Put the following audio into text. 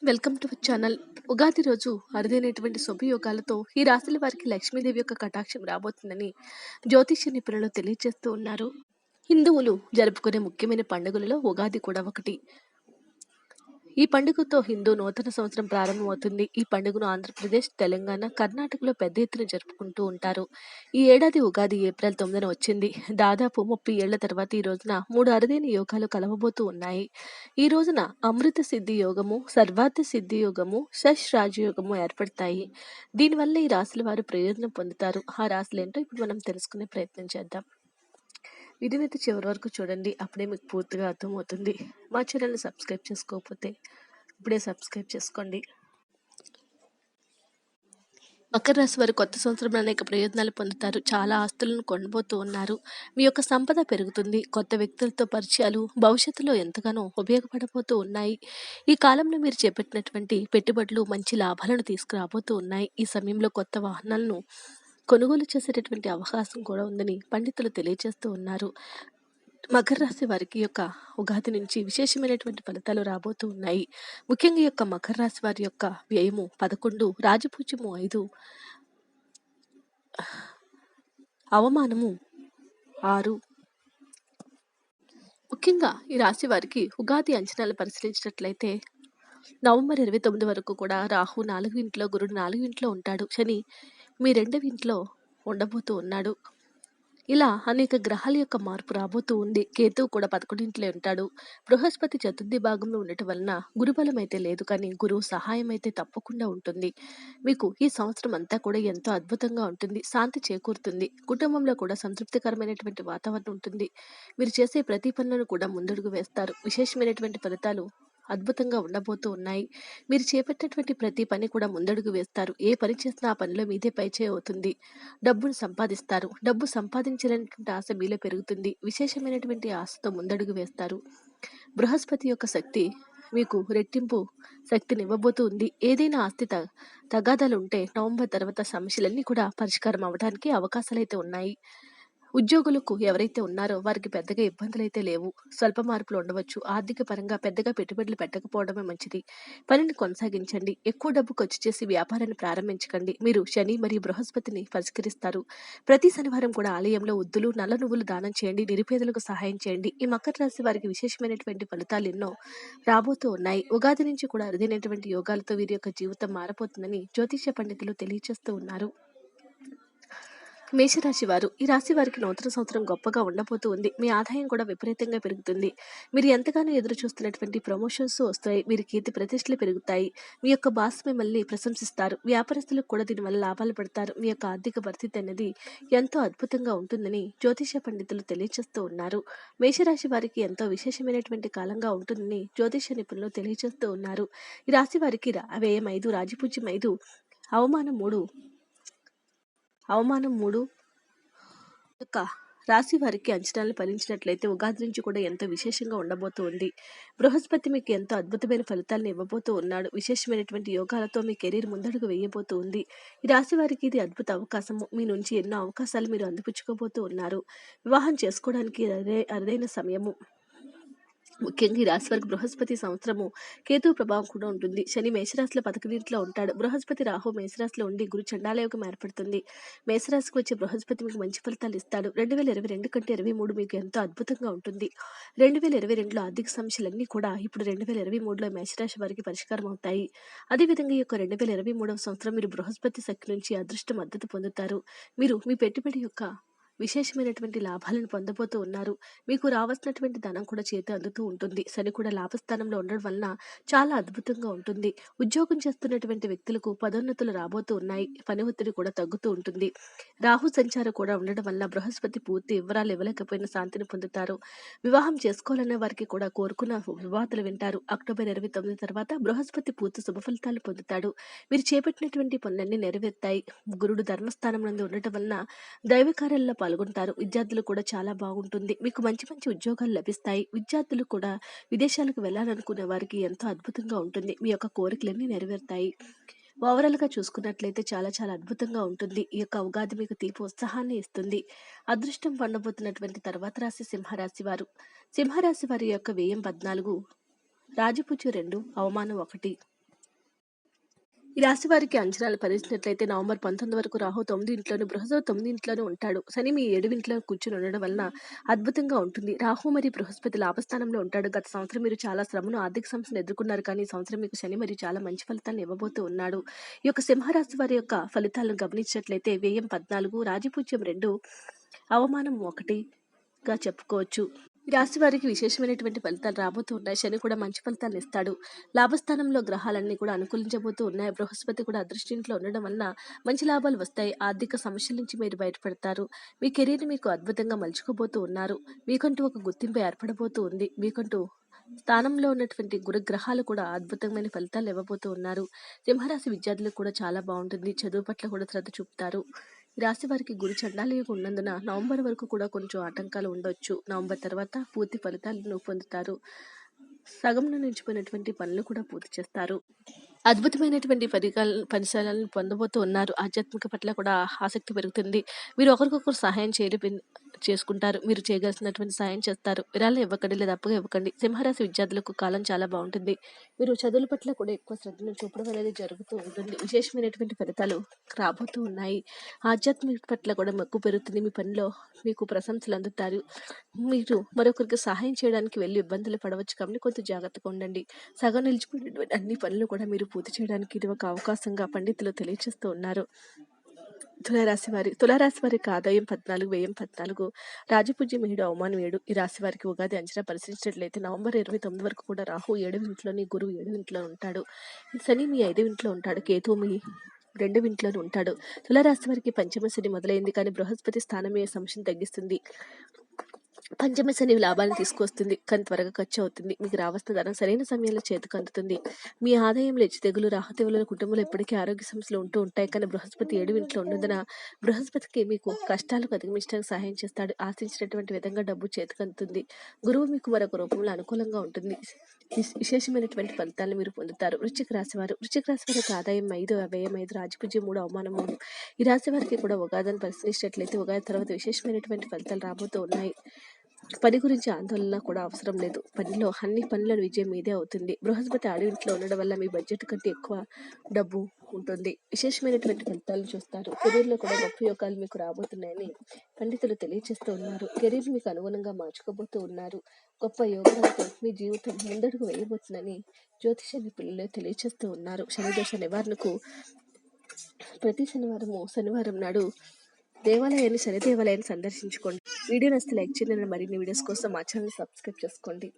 Welcome to channel. Ugadi రోజు అరుదైనటువంటి శుభయోగాలతో ఈ రాశుల వారికి లక్ష్మీదేవి యొక్క కటాక్షం రాబోతుందని జ్యోతిష్య నిపుణులు తెలియజేస్తూ ఉన్నారు. హిందువులు జరుపుకునే ముఖ్యమైన పండుగలలో ఉగాది కూడా ఒకటి. ఈ పండుగతో హిందూ నూతన సంవత్సరం ప్రారంభమవుతుంది. ఈ పండుగను ఆంధ్రప్రదేశ్ తెలంగాణ కర్ణాటకలో పెద్ద ఎత్తున జరుపుకుంటూ ఉంటారు. ఈ ఏడాది ఉగాది ఏప్రిల్ తొమ్మిదిన వచ్చింది. దాదాపు ముప్పై ఏళ్ళ తర్వాత ఈ రోజున మూడు అరుదైన యోగాలు కలవబోతూ ఉన్నాయి. ఈ రోజున అమృత సిద్ధి యోగము సర్వార్థ సిద్ధి యోగము శష్ రాజయోగము ఏర్పడతాయి. దీనివల్ల ఈ రాశుల వారు ప్రయోజనం పొందుతారు. ఆ రాశులు ఏంటో ఇప్పుడు మనం తెలుసుకునే ప్రయత్నం చేద్దాం. వీడియోనైతే చివరి వరకు చూడండి. అప్పుడే మీకు పూర్తిగా అర్థమవుతుంది. మా ఛానల్ని సబ్స్క్రైబ్ చేసుకోకపోతే ఇప్పుడే సబ్స్క్రైబ్ చేసుకోండి. మకర రాశి వారు కొత్త సంవత్సరంలో అనేక ప్రయోజనాలు పొందుతారు. చాలా ఆస్తులను కొనబోతూ ఉన్నారు. మీ యొక్క సంపద పెరుగుతుంది. కొత్త వ్యక్తులతో పరిచయాలు భవిష్యత్తులో ఎంతగానో ఉపయోగపడబోతూ ఉన్నాయి. ఈ కాలంలో మీరు చేపట్టినటువంటి పెట్టుబడులు మంచి లాభాలను తీసుకురాబోతూ ఉన్నాయి. ఈ సమయంలో కొత్త వాహనాలను కొనుగోలు చేసేటటువంటి అవకాశం కూడా ఉందని పండితులు తెలియజేస్తూ ఉన్నారు. మకర రాశి వారికి యొక్క ఉగాది నుంచి విశేషమైనటువంటి ఫలితాలు రాబోతూ ఉన్నాయి. ముఖ్యంగా ఈ యొక్క మకర రాశి వారి యొక్క వ్యయము పదకొండు రాజపూజ్యము ఐదు అవమానము ఆరు. ముఖ్యంగా ఈ రాశి వారికి ఉగాది అంచనాలు పరిశీలించినట్లయితే నవంబర్ ఇరవై తొమ్మిది వరకు కూడా రాహు నాలుగు ఇంట్లో గురుడు నాలుగు ఇంట్లో ఉంటాడు. శని మీ రెండవ ఇంట్లో ఉండబోతూ ఉన్నాడు. ఇలా అనేక గ్రహాల యొక్క మార్పు రాబోతూ ఉంది. కేతువు కూడా పదకొండింట్లో ఉంటాడు. బృహస్పతి చతుర్థి భాగంలో ఉండటం వలన గురుబలం అయితే లేదు కానీ గురువు సహాయం అయితే తప్పకుండా ఉంటుంది. మీకు ఈ సంవత్సరం అంతా కూడా ఎంతో అద్భుతంగా ఉంటుంది. శాంతి చేకూరుతుంది. కుటుంబంలో కూడా సంతృప్తికరమైనటువంటి వాతావరణం ఉంటుంది. మీరు చేసే ప్రతి పనులను కూడా ముందడుగు వేస్తారు. విశేషమైనటువంటి ఫలితాలు అద్భుతంగా ఉండబోతూ ఉన్నాయి. మీరు చేపట్టినటువంటి ప్రతి పని కూడా ముందడుగు వేస్తారు. ఏ పని చేసినా ఆ పనిలో మీదే పైచే అవుతుంది. డబ్బును సంపాదిస్తారు. డబ్బు సంపాదించాలనేటువంటి ఆశ మీలో పెరుగుతుంది. విశేషమైనటువంటి ఆశతో ముందడుగు వేస్తారు. బృహస్పతి యొక్క శక్తి మీకు రెట్టింపు శక్తిని ఇవ్వబోతూ ఉంది. ఏదైనా ఆస్తి త తగాదాలు ఉంటే నవంబర్ తర్వాత సమస్యలన్నీ కూడా పరిష్కారం అవ్వడానికి అవకాశాలు అయితే ఉన్నాయి. ఉద్యోగులకు ఎవరైతే ఉన్నారో వారికి పెద్దగా ఇబ్బందులు అయితే లేవు. స్వల్ప మార్పులు ఉండవచ్చు. ఆర్థిక పరంగా పెద్దగా పెట్టుబడులు పెట్టకపోవడమే మంచిది. పనిని కొనసాగించండి. ఎక్కువ డబ్బు ఖర్చు చేసి వ్యాపారాన్ని ప్రారంభించకండి. మీరు శని మరియు బృహస్పతిని పరిష్కరిస్తారు. ప్రతి శనివారం కూడా ఆలయంలో ఉద్దులు నల్ల నువ్వులు దానం చేయండి. నిరుపేదలకు సహాయం చేయండి. ఈ మకర రాశి వారికి విశేషమైనటువంటి ఫలితాలు ఎన్నో రాబోతూ ఉన్నాయి. ఉగాది నుంచి కూడా అరుదైనటువంటి యోగాలతో వీరి యొక్క జీవితం మారబోతుందని జ్యోతిష పండితులు తెలియజేస్తూ ఉన్నారు. మేషరాశి వారు ఈ రాశి వారికి నూతన సంవత్సరం గొప్పగా ఉండబోతూ ఉంది. మీ ఆదాయం కూడా విపరీతంగా పెరుగుతుంది. మీరు ఎంతగానో ఎదురు చూస్తున్నటువంటి ప్రమోషన్స్ వస్తాయి. మీరు కీర్తి ప్రతిష్టలు పెరుగుతాయి. మీ యొక్క బాస్ మిమ్మల్ని ప్రశంసిస్తారు. వ్యాపారస్తులకు కూడా దీనివల్ల లాభాలు పడతారు. మీ యొక్క ఆర్థిక పరిస్థితి అనేది ఎంతో అద్భుతంగా ఉంటుందని జ్యోతిష పండితులు తెలియజేస్తూ ఉన్నారు. మేషరాశి వారికి ఎంతో విశేషమైనటువంటి కాలంగా ఉంటుందని జ్యోతిష నిపుణులు తెలియజేస్తూ ఉన్నారు. ఈ రాశి వారికి రా- వ్యయం ఐదు రాజపూజ్యం ఐదు అవమానం మూడు అవమానం మూడు. యొక్క రాశి వారికి అంచనాలు ఫలించినట్లయితే ఉగాది నుంచి కూడా ఎంతో విశేషంగా ఉండబోతూ ఉంది. బృహస్పతి మీకు ఎంతో అద్భుతమైన ఫలితాలను ఇవ్వబోతూ ఉన్నాడు. విశేషమైనటువంటి యోగాలతో మీ కెరీర్ ముందడుగు వేయబోతూ ఉంది. ఈ రాశి వారికి ఇది అద్భుత అవకాశము. మీ నుంచి ఎన్నో అవకాశాలు మీరు అందిపుచ్చుకోబోతూ ఉన్నారు. వివాహం చేసుకోవడానికి అదే అరుదైన సమయము. ముఖ్యంగా ఈ రాశి వారికి బృహస్పతి సంవత్సరము కేతు ప్రభావం కూడా ఉంటుంది. శని మేషరాశిలో పథకనీటిలో ఉంటాడు. బృహస్పతి రాహు మేషరాశిలో ఉండి గురు చండాలయోగం ఏర్పడుతుంది. మేషరాశికి వచ్చే బృహస్పతి మీకు మంచి ఫలితాలు ఇస్తాడు. రెండు వేల ఇరవై రెండు కంటే ఇరవై మూడు మీకు ఎంతో అద్భుతంగా ఉంటుంది. రెండు వేల ఇరవై రెండులో ఆర్థిక సమస్యలన్నీ కూడా ఇప్పుడు రెండు వేల ఇరవై మూడులో మేషరాశి వారికి పరిష్కారం అవుతాయి. అదేవిధంగా ఈ యొక్క రెండు వేల ఇరవై మూడవ సంవత్సరం మీరు బృహస్పతి శక్తి నుంచి అదృష్ట మద్దతు పొందుతారు. మీరు మీ పెట్టుబడి యొక్క విశేషమైనటువంటి లాభాలను పొందబోతూ ఉన్నారు. మీకు రావాల్సినటువంటి ధనం కూడా చేతి అందుతూ ఉంటుంది. శని కూడా లాభస్థానంలో ఉండడం వలన చాలా అద్భుతంగా ఉంటుంది. ఉద్యోగం చేస్తున్నటువంటి వ్యక్తులకు పదోన్నతులు రాబోతూ ఉన్నాయి. పని ఒత్తిడి కూడా తగ్గుతూ ఉంటుంది. రాహు సంచారం కూడా ఉండడం వల్ల బృహస్పతి పూర్తి వివరాలు ఇవ్వలేకపోయిన శాంతిని పొందుతారు. వివాహం చేసుకోవాలనే వారికి కూడా కోరుకున్న వివాదాలు వింటారు. అక్టోబర్ ఇరవై తొమ్మిది తర్వాత బృహస్పతి పూర్తి శుభ ఫలితాలు పొందుతాడు. మీరు చేపట్టినటువంటి పనులన్నీ నెరవేరుతాయి. గురుడు ధర్మస్థానం నందు ఉండటం వలన దైవకార్యాల్లో పాల్గొంటారు. విద్యార్థులు కూడా చాలా బాగుంటుంది. మీకు మంచి మంచి ఉద్యోగాలు లభిస్తాయి. విద్యార్థులు కూడా విదేశాలకు వెళ్ళాలనుకునే వారికి ఎంతో అద్భుతంగా ఉంటుంది. మీ యొక్క కోరికలన్నీ నెరవేరుతాయి. ఓవరాల్గా చూసుకున్నట్లయితే చాలా చాలా అద్భుతంగా ఉంటుంది. ఈ యొక్క ఉగాది మీకు తీపి ఉత్సాహాన్ని ఇస్తుంది. అదృష్టం పండబోతున్నటువంటి తర్వాత రాశి సింహరాశి వారు. సింహరాశి వారి యొక్క వ్యయం పద్నాలుగు రాజపూజ రెండు అవమానం ఒకటి. ఈ రాశి వారికి అంచనాలు పరిచినట్లయితే నవంబర్ పంతొమ్మిది వరకు రాహు తొమ్మిది ఇంట్లోనూ బృహస్పతి తొమ్మిది ఇంట్లోనూ ఉంటాడు. శని మీ ఏడు ఇంట్లో కూర్చుని ఉండడం వలన అద్భుతంగా ఉంటుంది. రాహు మరియు బృహస్పతి లాభస్థానంలో ఉంటాడు. గత సంవత్సరం మీరు చాలా శ్రమను ఆర్థిక సమస్యను ఎదుర్కొన్నారు. కానీ ఈ సంవత్సరం మీకు శని మరియు చాలా మంచి ఫలితాలను ఇవ్వబోతూ ఉన్నాడు. ఈ యొక్క సింహరాశి వారి యొక్క ఫలితాలను గమనించినట్లయితే వ్యయం పద్నాలుగు రాజపూజ్యం రెండు అవమానం ఒకటిగా చెప్పుకోవచ్చు. రాశి వారికి విశేషమైనటువంటి ఫలితాలు రాబోతూ ఉన్నాయి. శని కూడా మంచి ఫలితాలు ఇస్తాడు. లాభస్థానంలో గ్రహాలన్నీ కూడా అనుకూలించబోతూ ఉన్నాయి. బృహస్పతి కూడా అదృష్టింట్లో ఉండడం వలన మంచి లాభాలు వస్తాయి. ఆర్థిక సమస్యల నుంచి మీరు బయటపడతారు. మీ కెరీర్ మీకు అద్భుతంగా మలుచుకోబోతూ ఉన్నారు. మీకంటూ ఒక గుర్తింపు ఏర్పడబోతూ ఉంది. మీకంటూ స్థానంలో ఉన్నటువంటి గురుగ్రహాలు కూడా అద్భుతమైన ఫలితాలు ఇవ్వబోతూ ఉన్నారు. సింహరాశి విద్యార్థులకు కూడా చాలా బాగుంటుంది. చదువు పట్ల కూడా శ్రద్ధ చూపుతారు. రాశి వారికి గురి చండాలయం ఉన్నందున నవంబర్ వరకు కూడా కొంచెం ఆటంకాలు ఉండొచ్చు. నవంబర్ తర్వాత పూర్తి ఫలితాలను పొందుతారు. సగంలో నిలిచిపోయినటువంటి పనులు కూడా పూర్తి చేస్తారు. అద్భుతమైనటువంటి పరికాల పరిసరాలను పొందబోతూ ఉన్నారు. ఆధ్యాత్మిక పట్ల కూడా ఆసక్తి పెరుగుతుంది. మీరు ఒకరికొకరు సహాయం చేయడం చేసుకుంటారు. మీరు చేయగలిసినటువంటి సహాయం చేస్తారు. విరాళం ఇవ్వకండి లేదా అప్పుగా ఇవ్వకండి. సింహరాశి విద్యార్థులకు కాలం చాలా బాగుంటుంది. మీరు చదువుల పట్ల కూడా ఎక్కువ శ్రద్ధను చూపడం అనేది జరుగుతూ ఉంటుంది. విశేషమైనటువంటి ఫలితాలు రాబోతూ ఉన్నాయి. ఆధ్యాత్మిక పట్ల కూడా మక్కువ పెరుగుతుంది. మీ పనిలో మీకు ప్రశంసలు అందుతారు. మీరు మరొకరికి సహాయం చేయడానికి వెళ్ళి ఇబ్బందులు పడవచ్చు. కాబట్టి కొంత జాగ్రత్తగా ఉండండి. సగం నిలిచిపోయినటువంటి అన్ని పనులు కూడా మీరు పూర్తి చేయడానికి ఇది ఒక అవకాశంగా పండితులు తెలియజేస్తూ ఉన్నారు. తులారాశి వారి తులారాశి వారికి ఆదాయం పద్నాలుగు వ్యయం పద్నాలుగు. రాజపూజ్యం ఏడు అవమానం ఏడు. ఈ రాశి వారికి ఉగాది అంచనా పరిశీలించినట్లయితే నవంబర్ ఇరవై తొమ్మిది వరకు కూడా రాహు ఏడు ఇంట్లోని గురువు ఏడు ఇంట్లో ఉంటాడు. శని మీ ఐదు ఇంట్లో ఉంటాడు. కేతు మీ రెండు ఇంట్లోనే ఉంటాడు. తులారాశి వారికి పంచమ శని మొదలైంది కానీ బృహస్పతి స్థానమే సమస్యను తగ్గిస్తుంది. పంచమ శని లాభాలను తీసుకొస్తుంది. కానీ త్వరగా ఖర్చు అవుతుంది. మీకు రావాల్సిన ధనం సరైన సమయంలో చేతికి అందుతుంది. మీ ఆదాయం లేచి తెగులు రాహతెగుల కుటుంబంలో ఎప్పటికీ ఆరోగ్య సమస్యలు ఉంటూ ఉంటాయి. కానీ బృహస్పతి ఏడు ఇంట్లో ఉన్నందున బృహస్పతికి మీకు కష్టాలకు అధిగమించడానికి సహాయం చేస్తాడు. ఆశించినటువంటి విధంగా డబ్బు చేతికి అందుతుంది. గురువు మీకు మరొక రూపంలో అనుకూలంగా ఉంటుంది. విశేషమైనటువంటి ఫలితాలను మీరు పొందుతారు. వృశ్చిక రాశి వారు వృశ్చిక రాశి వారికి ఆదాయం ఐదు వ్యయం ఐదు రాజపూజ్యం మూడు అవమానం మూడు. ఈ రాశి వారికి కూడా ఉగాదిని పరిశీలించినట్లయితే ఉగాది తర్వాత విశేషమైనటువంటి ఫలితాలు రాబోతూ ఉన్నాయి. పని గురించి ఆందోళన కూడా అవసరం లేదు. పనిలో అన్ని పనుల విజయం మీదే అవుతుంది. బృహస్పతి ఆడింట్లో ఉండడం వల్ల మీ బడ్జెట్ కంటే ఎక్కువ డబ్బు ఉంటుంది. విశేషమైనటువంటి ఫలితాలు చూస్తారు. కెరీర్లో కూడా గొప్ప యోగాలు మీకు రాబోతున్నాయని పండితులు తెలియజేస్తూ ఉన్నారు. కెరీర్ మీకు అనుగుణంగా మార్చుకోబోతూ ఉన్నారు. గొప్ప యోగాలతో మీ జీవితం ముందడుగు వేయబోతుందని జ్యోతిష నిపుణులు తెలియజేస్తూ ఉన్నారు. శనిదోష నివారణకు ప్రతి శనివారము శనివారం నాడు దేవాలయాన్ని శని దేవాలయాన్ని సందర్శించుకోండి. వీడియో నచ్చితే లైక్ చేయండి. మరిన్ని వీడియోస్ కోసం మా ఛానల్ సబ్స్క్రైబ్ చేసుకోండి.